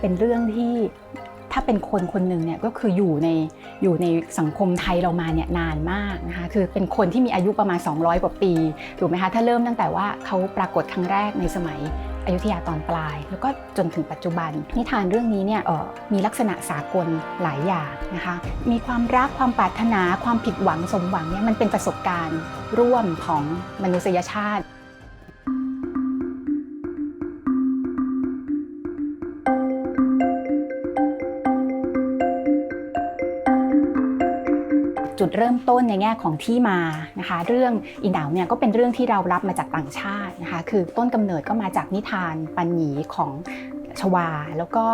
เป็นเรื่องที่ถ้าเป็นคนคนหนึ่งเนี่ยก็คืออยู่ในอยู่ในสังคมไทยเรามาเนี่ยนานมากนะคะคือเป็นคนที่มีอายุประมาณ 200 กว่าปีถูกไหมคะถ้าเริ่มตั้งแต่ว่าเขาปรากฏครั้งแรกในสมัยอยุธยาตอนปลาย แล้วก็จนถึงปัจจุบัน นิทานเรื่องนี้เนี่ยออมีลักษณะสากลหลายอย่างนะคะมีความรักความปรารถนาความผิดหวังสมหวังเนี่ยมันเป็นประสบการณ์ร่วมของมนุษยชาติ จุดเริ่มต้นในแง่ของที่มานะคะ เรื่องอีหนาวเนี่ยก็เป็นเรื่องที่เรารับมาจากต่างชาตินะคะ คือต้นกำเนิดก็มาจากนิทานปัญญีของ ชวา แล้วก็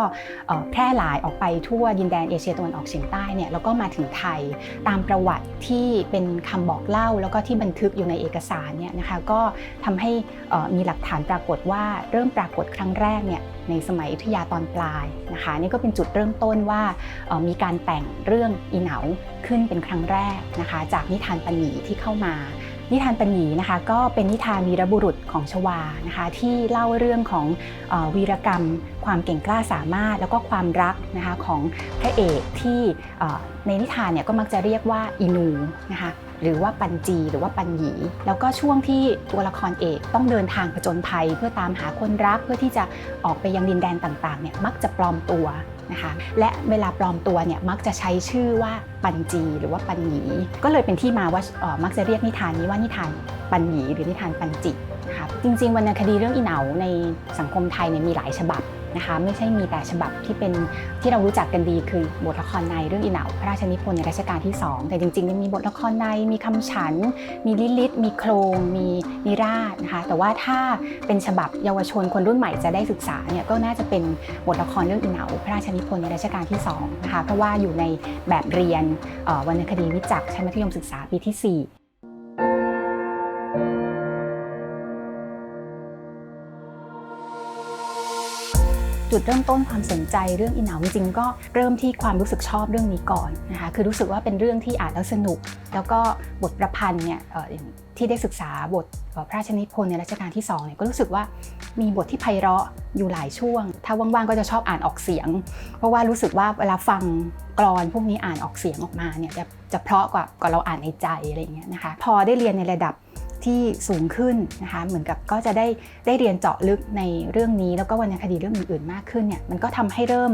แพร่หลายออกไปทั่วดินแดนเอเชียตะวันออกเฉียงใต้เนี่ยแล้วก็มาถึงไทยตามประวัติที่เป็นคำบอกเล่า แล้วก็ที่บันทึกอยู่ในเอกสารเนี่ยนะคะก็ทำให้มีหลักฐานปรากฏว่าเริ่มปรากฏครั้งแรกเนี่ยในสมัยอยุธยาตอนปลายนะคะนี่ก็เป็นจุดเริ่มต้นว่ามีการแต่งเรื่องอีเหนาขึ้นเป็นครั้งแรกนะคะจากนิทานปันหยีที่เข้ามา นิทานปันหยีนะคะก็เป็นนิทานวีรบุรุษของชวานะคะที่เล่าเรื่องของอวีรกรรม ความเก่งกล้าสามารถ แล้วก็ความรักนะคะของพระเอกที่ในนิทานเนี่ยก็มักจะเรียกว่าอินูนะคะหรือว่าปันจีหรือว่าปันหยีแล้วก็ช่วงที่ตัวละครเอกต้องเดินทางผจญภัย เพื่อตามหาคนรักเพื่อที่จะออกไปยังดินแดนต่างๆเนี่ยมักจะปลอมตัว นะคะและเวลาปลอมตัวเนี่ยมักจะใช้ชื่อว่าปันจีหรือว่าปันหยีก็เลยเป็นที่มาว่ามักจะเรียกนิทานนี้ว่านิทานปันหยีหรือนิทานปันจินะคะจริงๆวรรณคดีเรื่องอีเหนาในสังคมไทยเนี่ยมีหลายฉบับ นะคะ ไม่ใช่มีแต่ฉบับที่เป็นที่เรารู้จักกันดีคือบทละครในเรื่องอีเหนาพระราชนิพนธ์ในรัชกาลที่ 2 แต่จริงๆยังมีบทละครในมีคำฉัน มีลิลิตมีโครง มีนิราศนะคะ แต่ว่าถ้าเป็นฉบับเยาวชนคนรุ่นใหม่จะได้ศึกษาเนี่ยก็น่าจะเป็นบทละครเรื่องอีเหนาพระราชนิพนธ์ในรัชกาลที่2นะคะเพราะว่าอยู่ในแบบเรียนวรรณคดีวิจักชั้นมัธยมศึกษาปีที่ 4 จุดเริ่มต้นความสนใจเรื่องอีเหนาจริงๆก็เริ่มที่ความรู้สึกชอบเรื่องนี้ก่อนนะคะคือรู้สึกว่าเป็นเรื่องที่อ่านแล้วสนุก แล้วก็บทประพันธ์เนี่ยที่ได้ศึกษาบทพระราชนิพนธ์ในรัชกาลที่2เนี่ยก็รู้สึกว่ามีบทที่ไพเราะอยู่หลายช่วง ถ้าว่างๆก็จะชอบอ่านออกเสียง เพราะว่ารู้สึกว่าเวลาฟังกรอนพวกนี้อ่านออกเสียงออกมาเนี่ยจะจะเพราะกว่ากว่าเราอ่านในใจอะไรอย่างเงี้ยนะคะพอได้เรียนในระดับ ที่สูงขึ้นนะคะเหมือนกับก็จะได้ได้เรียนเจาะลึกในเรื่องนี้ แล้วก็วรรณคดีเรื่องอื่นๆมากขึ้นเนี่ยมันก็ทำให้เริ่ม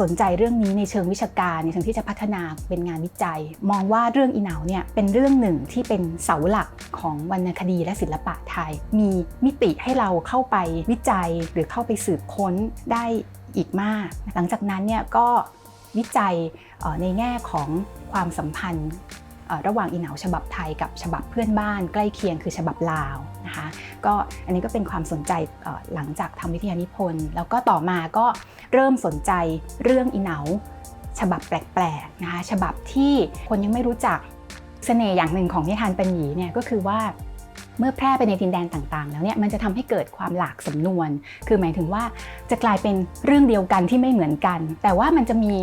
สนใจเรื่องนี้ในเชิงวิชาการในเชิงที่จะพัฒนาเป็นงานวิจัย มองว่าเรื่องอีเหนาเนี่ยเป็นเรื่องหนึ่งที่เป็นเสาหลักของวรรณคดีและศิลปะไทย มีมิติให้เราเข้าไปวิจัยหรือเข้าไปสืบค้นได้อีกมาก หลังจากนั้นเนี่ยก็วิจัยในแง่ของความสัมพันธ์ ระหว่างอีเหนาฉบับไทยกับฉบับเพื่อนบ้านใกล้เคียงคือฉบับลาวนะคะก็อันนี้ก็เป็นความสนใจหลังจากทำวิทยานิพนธ์ แล้วก็ต่อมาก็เริ่มสนใจเรื่องอีเหนาฉบับแปลกๆนะคะฉบับที่คนยังไม่รู้จักเสน่ห์อย่างหนึ่งของนิทานปัญญีเนี่ยก็คือว่า เมื่อแพร่ไปในดินแดนต่างๆ แล้วเนี่ยมันจะทำให้เกิดความหลากสำนวน คือหมายถึงว่าจะกลายเป็นเรื่องเดียวกันที่ไม่เหมือนกัน แต่ว่ามันจะมี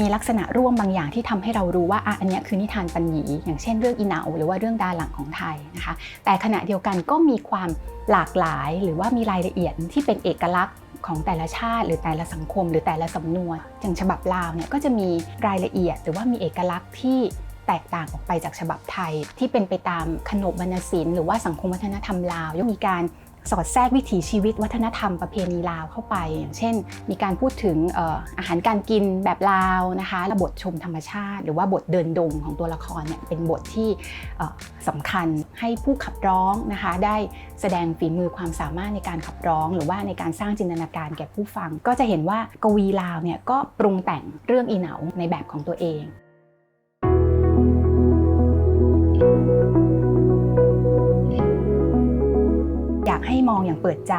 มีลักษณะร่วมบางอย่างที่ทำให้เรารู้ว่าอะอันเนี้ยคือนิทานปัญญีอย่างเช่นเรื่องอีเหนาหรือว่าเรื่องดาหลังของไทยนะคะ แต่ขณะเดียวกันก็มีความหลากหลายหรือว่ามีรายละเอียดที่เป็นเอกลักษณ์ของแต่ละชาติหรือแต่ละสังคม หรือแต่ละสำนวนอย่างฉบับลาวเนี่ยก็จะมีรายละเอียดหรือว่ามีเอกลักษณ์ที่ แตกต่างออกไปจากฉบับไทย ที่เป็นไปตามขนบวรรณศิลป์หรือว่าสังคมวัฒนธรรมลาวยังมีการสอดแทรกวิถีชีวิตวัฒนธรรมประเพณีลาวเข้าไป อย่างเช่น มีการพูดถึงอออาหารการกินแบบลาวนะคะและบทชมธรรมชาติ หรือว่าบทเดินดงของตัวละครเนี่ยเป็นบทที่สำคัญให้ผู้ขับร้องนะคะได้แสดงฝีมือความสามารถในการขับร้อง หรือว่าในการสร้างจินตนาการแก่ผู้ฟัง ก็จะเห็นว่ากวีลาวเนี่ยก็ปรุงแต่งเรื่องอีเหนาในแบบของตัวเอง อยากให้มองอย่างเปิดใจ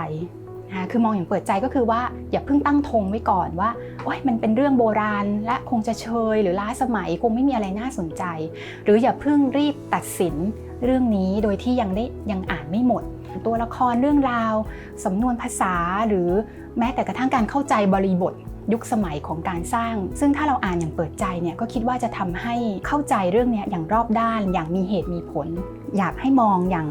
นะคือมองอย่างเปิดใจก็คือว่าอย่าเพิ่งตั้งธงไว้ก่อนว่าโอ๊ยมันเป็นเรื่องโบราณและคงจะเชยหรือล้าสมัยคงไม่มีอะไรน่าสนใจ หรืออย่าเพิ่งรีบตัดสินเรื่องนี้โดยที่ยังได้ยังอ่านไม่หมด ตัวละครเรื่องราวสำนวนภาษาหรือแม้แต่กระทั่งการเข้าใจบริบทยุคสมัยของการสร้าง ซึ่งถ้าเราอ่านอย่างเปิดใจเนี่ยก็คิดว่าจะทำให้เข้าใจเรื่องนี้อย่างรอบด้าน อย่างมีเหตุมีผล อยากให้มองอย่าง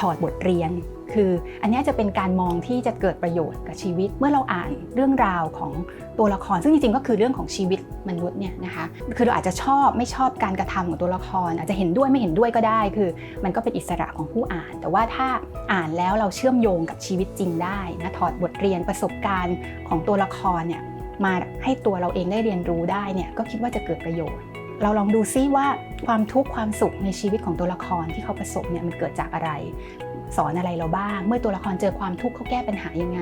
ถอดบทเรียน คืออันนี้จะเป็นการมองที่จะเกิดประโยชน์กับชีวิต เมื่อเราอ่านเรื่องราวของตัวละคร ซึ่งจริงๆก็คือเรื่องของชีวิตมนุษย์เนี่ยนะคะคือเราอาจจะชอบไม่ชอบการกระทำของตัวละคร อาจจะเห็นด้วยไม่เห็นด้วยก็ได้ คือ มันก็เป็นอิสระของผู้อ่าน แต่ว่าถ้าอ่านแล้วเราเชื่อมโยงกับชีวิตจริงได้นะถอดบทเรียนประสบการณ์ของตัวละครเนี่ยมาให้ตัวเราเองได้เรียนรู้ได้เนี่ยก็คิดว่าจะเกิดประโยชน์เราลองดูซิว่าความทุกข์ความสุขในชีวิตของตัวละครที่เขาประสบเนี่ยมันเกิดจากอะไร สอนอะไรเราบ้าง เมื่อตัวละครเจอความทุกข์เขาแก้ปัญหายังไง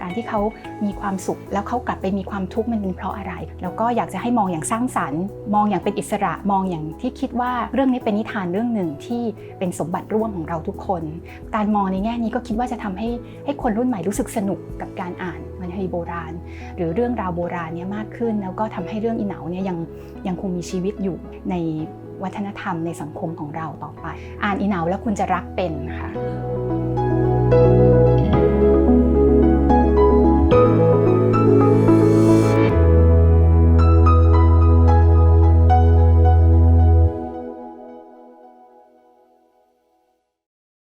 การที่เขามีความสุข แล้วเขากลับไปมีความทุกข์มันเป็นเพราะอะไร แล้วก็อยากจะให้มองอย่างสร้างสรรค์ มองอย่างเป็นอิสระ มองอย่างที่คิดว่าเรื่องนี้เป็นนิทานเรื่องหนึ่งที่เป็นสมบัติร่วมของเราทุกคน การมองในแง่นี้ก็คิดว่าจะทำให้ให้คนรุ่นใหม่รู้สึกสนุกกับการอ่านวรรณคดีโบราณ หรือเรื่องราวโบราณเนี่ยมากขึ้น แล้วก็ทำให้เรื่องอีเหนาเนี่ยยังยังคงมีชีวิตอยู่ใน วัฒนธรรมในสังคมของเราต่อไป อ่านอีหนาวแล้วคุณจะรักเป็นค่ะ